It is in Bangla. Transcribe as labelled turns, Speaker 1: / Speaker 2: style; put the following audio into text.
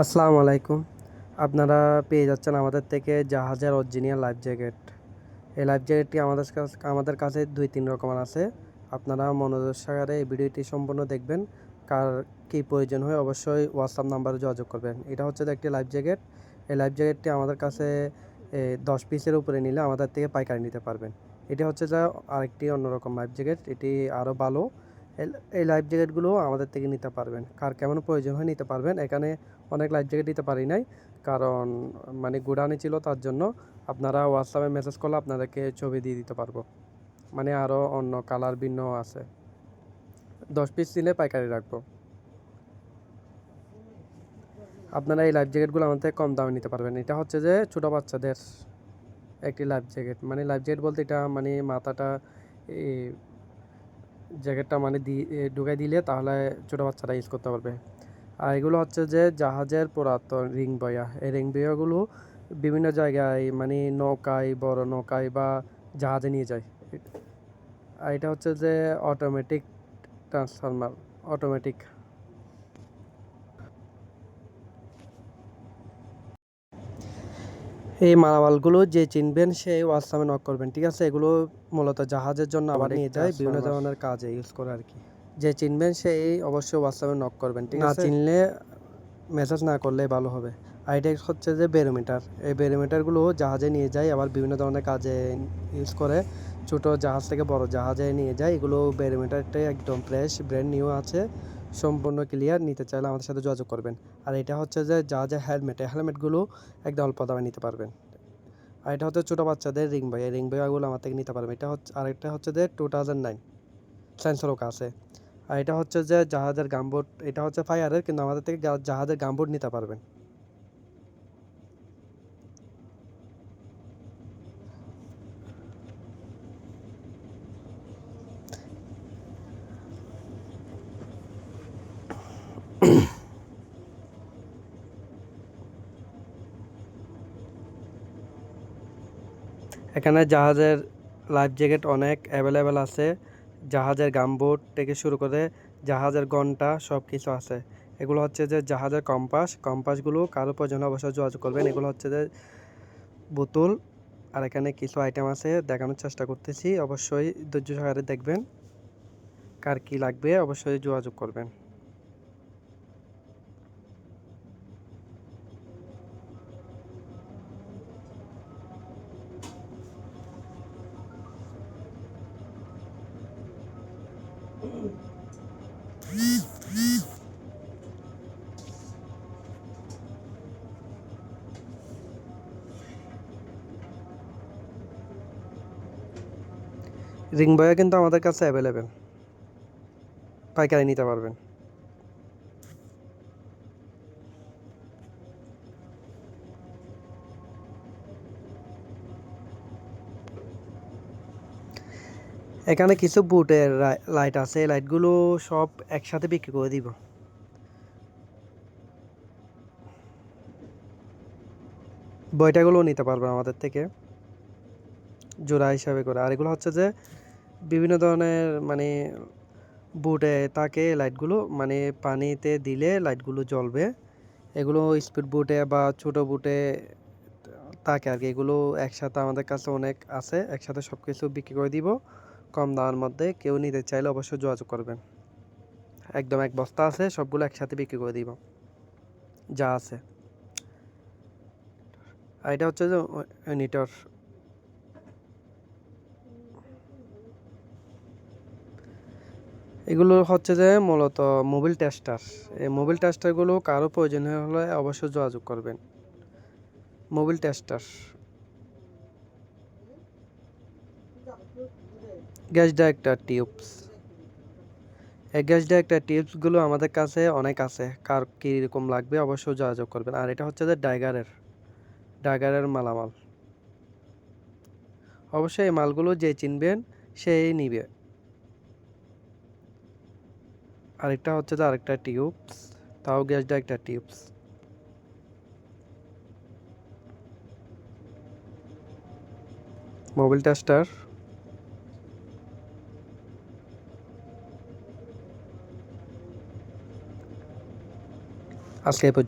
Speaker 1: আসসালামু আলাইকুম। আপনারা পেয়ে যাচ্ছেন আমাদের থেকে জাহাজের অরিজিনাল লাইফ জ্যাকেট এই লাইফ জ্যাকেটটি আমাদের কাছে আমাদের কাছে দুই তিন রকমের আছে। আপনারা মনোযোগ সহকারে এই ভিডিওটি সম্পূর্ণ দেখবেন। কার কী প্রয়োজন হয় অবশ্যই হোয়াটসঅ্যাপ নাম্বারে যোগাযোগ করবেন। এটা হচ্ছে একটি লাইফ জ্যাকেট এই লাইফ জ্যাকেটটি আমাদের কাছে দশ পিসের উপরে নিলে আমাদের থেকে পাইকারি নিতে পারবেন। এটি হচ্ছে যে আরেকটি অন্যরকম লাইফ জ্যাকেট এটি আরও ভালো। এই- লাইফ জ্যাকেটগুলো আমাদের থেকে নিতে পারবেন। কার কেমন প্রয়োজন হয় নিতে পারবেন। এখানে অনেক লাইফ জ্যাকেট দিতে পারি নাই। কারণ মানে গুডানি ছিল তার জন্য আপনারা হোয়াটসঅ্যাপে মেসেজ করলে আপনাদেরকে ছবি দিয়ে দিতে পারব। মানে আরও অন্য কালার ভিন্ন আছে। দশ পিস নিলে পাইকারি রাখব। আপনারা এই লাইফ জ্যাকেটগুলো আমাদের কম দামে নিতে পারবেন। এটা হচ্ছে যে ছোটো বাচ্চাদের একটি লাইফ জ্যাকেট মানে লাইফ জ্যাকেট বলতে এটা মানে মাথাটা জ্যাকেটটা মানে দিয়ে ঢুকাই দিলে তাহলে ছোটো বাচ্চারা ইউজ করতে পারবে। আর এগুলো হচ্ছে যে জাহাজের পুরাতন রিং বয়া। এই রিং বয়াগুলো বিভিন্ন জায়গায় মানে নৌকায়, বড় নৌকায় বা জাহাজে নিয়ে যায়। আর এটা হচ্ছে যে অটোমেটিক ট্রান্সফরমার অটোমেটিক এই মালামালগুলো যে চিনবেন সেই হোয়াটসঅ্যাপে নক করবেন ঠিক আছে? এগুলো মূলত জাহাজের জন্য আবার নিয়ে যায় বিভিন্ন ধরনের কাজে ইউজ করে আর কি। যে চিনবেন সেই অবশ্যই হোয়াটসঅ্যাপে নক করবেন ঠিক আছে? না চিনলে মেসেজ না করলে ভালো হবে। আর হচ্ছে যে বেরোমিটার এই বেরোমিটারগুলো জাহাজে নিয়ে যায় আবার বিভিন্ন ধরনের কাজে ইউজ করে। ছোট জাহাজ থেকে বড় জাহাজে নিয়ে যায় এগুলো বেরোমিটারটাই একদম ফ্রেশ ব্র্যান্ড নিউ আছে। সম্পূর্ণ ক্লিয়ার নিতে চাইলে আমাদের সাথে যোগাযোগ করবেন। আর এটা হচ্ছে যে যা যা হেলমেট এই হেলমেটগুলো একদম অল্প দামে নিতে পারবেন। আর এটা হচ্ছে ছোটো বাচ্চাদের রিং বই এই রিং বইগুলো আমার থেকে নিতে পারবেন। এটা হচ্ছে, আর একটা হচ্ছে যে টু থাউজেন্ড নাইন সেন্সরক আছে আর এটা হচ্ছে যে জাহাজের গাম্বোট, এটা হচ্ছে ফায়ারের কিন্তু আমাদের থেকে জাহাজের গাম্বোট নিতে পারবেন। এখানে জাহাজের লাইফ জ্যাকেট অনেক অ্যাভেলেবেল আছে। জাহাজের গামবোট থেকে শুরু করে জাহাজের ঘণ্টা সব কিছু আছে। এগুলো হচ্ছে যে জাহাজের কম্পাস। কম্পাসগুলো কারও প্রয়োজন অবশ্যই যোগাযোগ করবেন। এগুলো হচ্ছে যে বোতল। আর এখানে কিছু আইটেম আছে, দেখানোর চেষ্টা করতেছি। অবশ্যই ধৈর্য সহকারে দেখবেন। কার কি লাগবে, অবশ্যই যোগাযোগ করবেন। রিং বয়া কিন্তু আমাদের কাছে অ্যাভেলেবেল পাইকারি নিতে পারবেন। এখানে কিছু বুটের লাইট আছে। এই লাইটগুলো সব একসাথে বিক্রি করে দিব। বইটাগুলো নিতে পারবেন আমাদের থেকে। জোড়া হিসাবে করে। আর এগুলো হচ্ছে যে বিভিন্ন ধরনের মানে বুটে থাকে লাইটগুলো মানে পানিতে দিলে লাইটগুলো জ্বলবে। এগুলো স্পিড বুটে বা ছোট বুটে থাকে আর কি। এগুলো একসাথে আমাদের কাছে অনেক আছে। একসাথে সব কিছু বিক্রি করে দিব। কম দামের মধ্যে কেউ নিতে চাইলে অবশ্যই যোগাযোগ করবেন। একদম এক বস্তা আছে, সবগুলো একসাথে বিক্রি করে দিব। যা আছে। আর এটা হচ্ছে যে নিটর। এগুলো হচ্ছে যে, মূলত মোবিল টেস্টার। এই মোবিল টেস্টারগুলো কারও প্রয়োজন হলে অবশ্যই যোগাযোগ করবেন। Mobile tester. Gas detector tubes. এই গ্যাস ডাইরেক্টর টিউবসগুলো আমাদের কাছে অনেক আছে। কার কীরকম লাগবে অবশ্যই যোগাযোগ করবেন। আর এটা হচ্ছে যে ডাইগারের ডাইগারের মালামাল। অবশ্যই এই মালগুলো যে চিনবেন, সেই নিবে। আরেকটা হচ্ছে যে আরেকটা টিউবস, তাও gas director tubes. Mobil tester. আজকে এই পর্যন্ত